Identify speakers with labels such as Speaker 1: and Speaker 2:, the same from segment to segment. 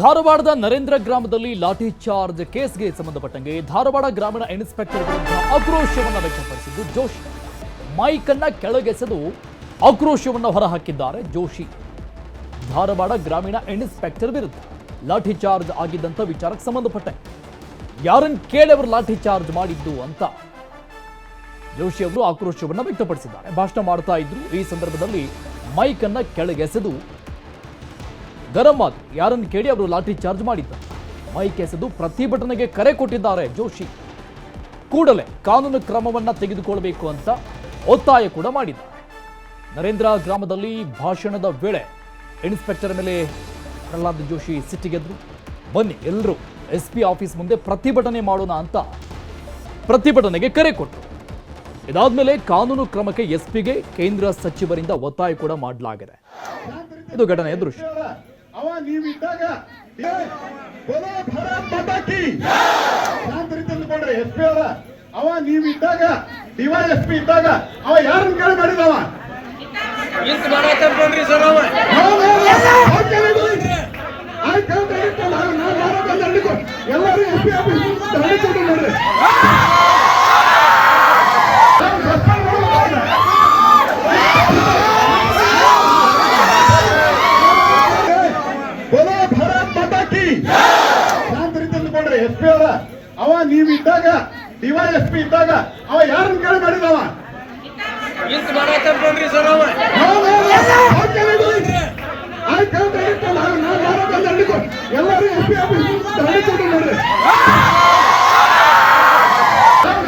Speaker 1: ಧಾರವಾಡದ ನರೇಂದ್ರ ಗ್ರಾಮದಲ್ಲಿ ಲಾಠಿ ಚಾರ್ಜ್ ಕೇಸ್ಗೆ ಸಂಬಂಧಪಟ್ಟಂಗೆ ಧಾರವಾಡ ಗ್ರಾಮೀಣ ಇನ್ಸ್ಪೆಕ್ಟರ್ ವಿರುದ್ಧ ಆಕ್ರೋಶವನ್ನು ವ್ಯಕ್ತಪಡಿಸಿದ್ದು ಜೋಶಿ. ಮೈಕನ್ನ ಕೆಳಗೆಸೆದು ಆಕ್ರೋಶವನ್ನು ಹೊರಹಾಕಿದ್ದಾರೆ ಜೋಶಿ. ಧಾರವಾಡ ಗ್ರಾಮೀಣ ಇನ್ಸ್ಪೆಕ್ಟರ್ ವಿರುದ್ಧ ಲಾಠಿ ಚಾರ್ಜ್ ಆಗಿದ್ದಂಥ ವಿಚಾರಕ್ಕೆ ಸಂಬಂಧಪಟ್ಟೆ. ಯಾರನ್ನು ಕೇಳಿ ಅವರು ಲಾಠಿ ಚಾರ್ಜ್ ಮಾಡಿದ್ದು ಅಂತ. ಜೋಶಿ ಅವರು ಆಕ್ರೋಶವನ್ನು ವ್ಯಕ್ತಪಡಿಸಿದ್ದಾರೆ. ಭಾಷಣ ಮಾಡ್ತಾ ಇದ್ರು. ಈ ಸಂದರ್ಭದಲ್ಲಿ ಮೈಕನ್ನ ಕೆಳಗೆಸೆದು ಗರಂ ಆದ್ರು ಯಾರನ್ನು ಕೇಳಿ ಅವರು ಲಾಠಿ ಚಾರ್ಜ್ ಮಾಡಿದ್ದಾರೆ ಮೈಕ್ ಎಸೆದು ಪ್ರತಿಭಟನೆಗೆ ಕರೆ ಕೊಟ್ಟಿದ್ದಾರೆ ಜೋಶಿ. ಕೂಡಲೇ ಕಾನೂನು ಕ್ರಮವನ್ನ ತೆಗೆದುಕೊಳ್ಳಬೇಕು ಅಂತ ಒತ್ತಾಯ ಕೂಡ ಮಾಡಿದ್ರು ನರೇಂದ್ರ ಗ್ರಾಮದಲ್ಲಿ ಭಾಷಣದ ವೇಳೆ ಇನ್ಸ್ಪೆಕ್ಟರ್ ಮೇಲೆ ಪ್ರಹ್ಲಾದ್ ಜೋಶಿ ಸಿಟ್ಟಿಗೆದ್ರು ಬನ್ನಿ ಎಲ್ಲರೂ ಎಸ್ ಪಿ ಆಫೀಸ್ ಮುಂದೆ ಪ್ರತಿಭಟನೆ ಮಾಡೋಣ ಅಂತ ಪ್ರತಿಭಟನೆಗೆ ಕರೆ ಕೊಟ್ಟರು ಇದಾದ್ಮೇಲೆ ಕಾನೂನು ಕ್ರಮಕ್ಕೆ ಎಸ್ಪಿಗೆ ಕೇಂದ್ರ ಸಚಿವರಿಂದ ಒತ್ತಾಯ ಕೂಡ ಮಾಡಲಾಗಿದೆ. ಇದು ಘಟನೆಯ ದೃಶ್ಯ.
Speaker 2: ಅವ ನೀವಿದ್ದಾಗ ಬೋಲೋ ಭಾರತ್ ಮಾತಾ ಕಿ ಶಾಂತ ರೀತಿ ಅಂದ್ಕೊಂಡ್ರೆ ಎಸ್ ಪಿ ಅವರ ಅವ ನೀವಿದ್ದಾಗ ಡಿವೈ ಎಸ್ ಪಿ ಇದ್ದಾಗ ಅವ ಯಾರನ್ನ ಕೇಳಿ ಮಾಡಿದವ ಎಲ್ಲರೂ ಎಸ್ ಪಿ ಆಫೀಸ್ ನೋಡ್ರಿ ನಾವ್ suspend ಮಾಡೋದು ಅವ್ರನ್ನ. ಬೋಲೋ ಭಾರತ್ ಮಾತಾ ಕಿ ಶಾಂತ ರೀತಿ ಅವರ ಅವ ನೀವಿದ್ದಾಗ ಡಿವೈ ಎಸ್ ಪಿ ಇದ್ದಾಗ ಅವ ಯಾರನ್ನ ಕೇಳಿ ಮಾಡಿದವ ಎಲ್ಲರೂ ಎಸ್ ಪಿ ಆಫೀಸ್ ನೋಡ್ರಿ. ನಾವ್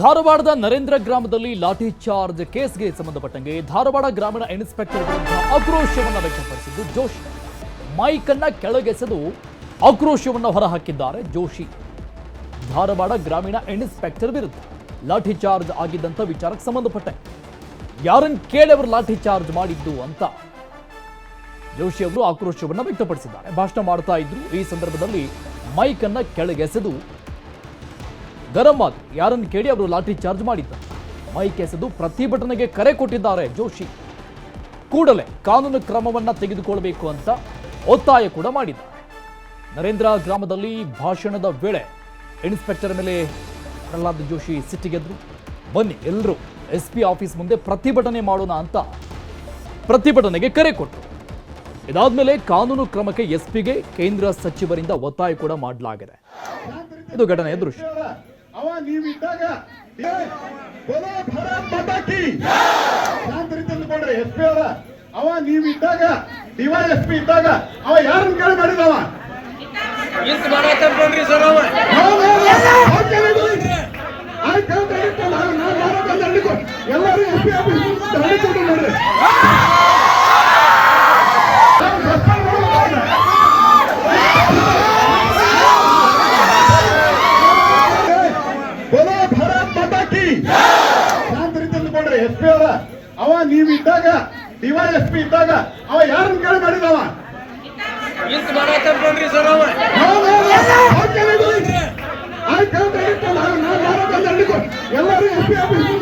Speaker 1: ಧಾರವಾಡದ ನರೇಂದ್ರ ಗ್ರಾಮದಲ್ಲಿ ಲಾಠಿ ಚಾರ್ಜ್ ಕೇಸ್ಗೆ ಸಂಬಂಧಪಟ್ಟಂಗೆ ಧಾರವಾಡ ಗ್ರಾಮೀಣ ಇನ್ಸ್ಪೆಕ್ಟರ್ ವಿರುದ್ಧ ಆಕ್ರೋಶವನ್ನು ವ್ಯಕ್ತಪಡಿಸಿದ್ದು ಜೋಶಿ. ಮೈಕ್ ಅನ್ನ ಕೆಳಗೆಸೆದು ಆಕ್ರೋಶವನ್ನು ಹೊರಹಾಕಿದ್ದಾರೆ ಜೋಶಿ. ಧಾರವಾಡ ಗ್ರಾಮೀಣ ಇನ್ಸ್ಪೆಕ್ಟರ್ ವಿರುದ್ಧ ಲಾಠಿ ಚಾರ್ಜ್ ಆಗಿದ್ದಂಥ ವಿಚಾರಕ್ಕೆ ಸಂಬಂಧಪಟ್ಟೆ. ಯಾರನ್ನು ಕೇಳಿ ಅವರು ಲಾಠಿ ಚಾರ್ಜ್ ಮಾಡಿದ್ದು ಅಂತ ಜೋಶಿ ಅವರು ಆಕ್ರೋಶವನ್ನು ವ್ಯಕ್ತಪಡಿಸಿದ್ದಾರೆ. ಭಾಷಣ ಮಾಡ್ತಾ ಇದ್ರು. ಈ ಸಂದರ್ಭದಲ್ಲಿ ಮೈಕ್ ಅನ್ನ ಕೆಳಗೆಸೆದು ಗರಂ ಮಾತು. ಯಾರನ್ನು ಕೇಳಿ ಅವರು ಲಾಠಿ ಚಾರ್ಜ್ ಮಾಡಿದ್ದಾರೆ ಮೈಕ್ ಎಸೆದು ಪ್ರತಿಭಟನೆಗೆ ಕರೆ ಕೊಟ್ಟಿದ್ದಾರೆ ಜೋಶಿ. ಕೂಡಲೇ ಕಾನೂನು ಕ್ರಮವನ್ನ ತೆಗೆದುಕೊಳ್ಳಬೇಕು ಅಂತ ಒತ್ತಾಯ ಕೂಡ ಮಾಡಿದ್ದಾರೆ ನರೇಂದ್ರ ಗ್ರಾಮದಲ್ಲಿ ಭಾಷಣದ ವೇಳೆ ಇನ್ಸ್ಪೆಕ್ಟರ್ ಮೇಲೆ ಪ್ರಹ್ಲಾದ್ ಜೋಶಿ ಸಿಟ್ಟಿಗೆದ್ರು ಬನ್ನಿ ಎಲ್ಲರೂ ಎಸ್ ಪಿ ಆಫೀಸ್ ಮುಂದೆ ಪ್ರತಿಭಟನೆ ಮಾಡೋಣ ಅಂತ ಪ್ರತಿಭಟನೆಗೆ ಕರೆ ಕೊಟ್ಟರು ಇದಾದ್ಮೇಲೆ ಕಾನೂನು ಕ್ರಮಕ್ಕೆ ಎಸ್ ಪಿಗೆ ಕೇಂದ್ರ ಸಚಿವರಿಂದ ಒತ್ತಾಯ ಕೂಡ ಮಾಡಲಾಗಿದೆ. ಇದು ಘಟನೆಯ ದೃಶ್ಯ.
Speaker 2: ನೀವಿದ್ದಾಗ ಏ, ಬೋಲೋ ಭಾರತ್ ಮಾತಾ ಕಿ ಶಾಂತ ರೀತಿ ಅಂದ್ಕೊಂಡ್ರೆ ಎಸ್ ಪಿ ಅವ. ನೀವಿದ್ದಾಗ ಡಿವೈ ಎಸ್ ಪಿ ಇದ್ದಾಗ ಅವ ಯಾರನ್ನ ಕೇಳಿ ಮಾಡಿದವ ಎಲ್ಲರೂ ಎಸ್ ಪಿ ಆಫೀಸ್ ದಂಡ ಕೊಟ್ಟು ನೋಡ್ರಿ. ಶಾಂತ ರೀತಿ ಅಂದ್ಕೊಂಡ್ರೆ ಎಸ್ ಪಿ ಅವರ. ಅವ ನೀವಿದ್ದಾಗ ಡಿ ವೈ ಎಸ್ ಪಿ ಇದ್ದಾಗ ಅವ ಯಾರನ್ನ ಕೇಳಿ ಮಾಡಿದವ?
Speaker 3: ಎಲ್ಲರೂ ಎಸ್ ಪಿ
Speaker 2: ಆಫೀಸ್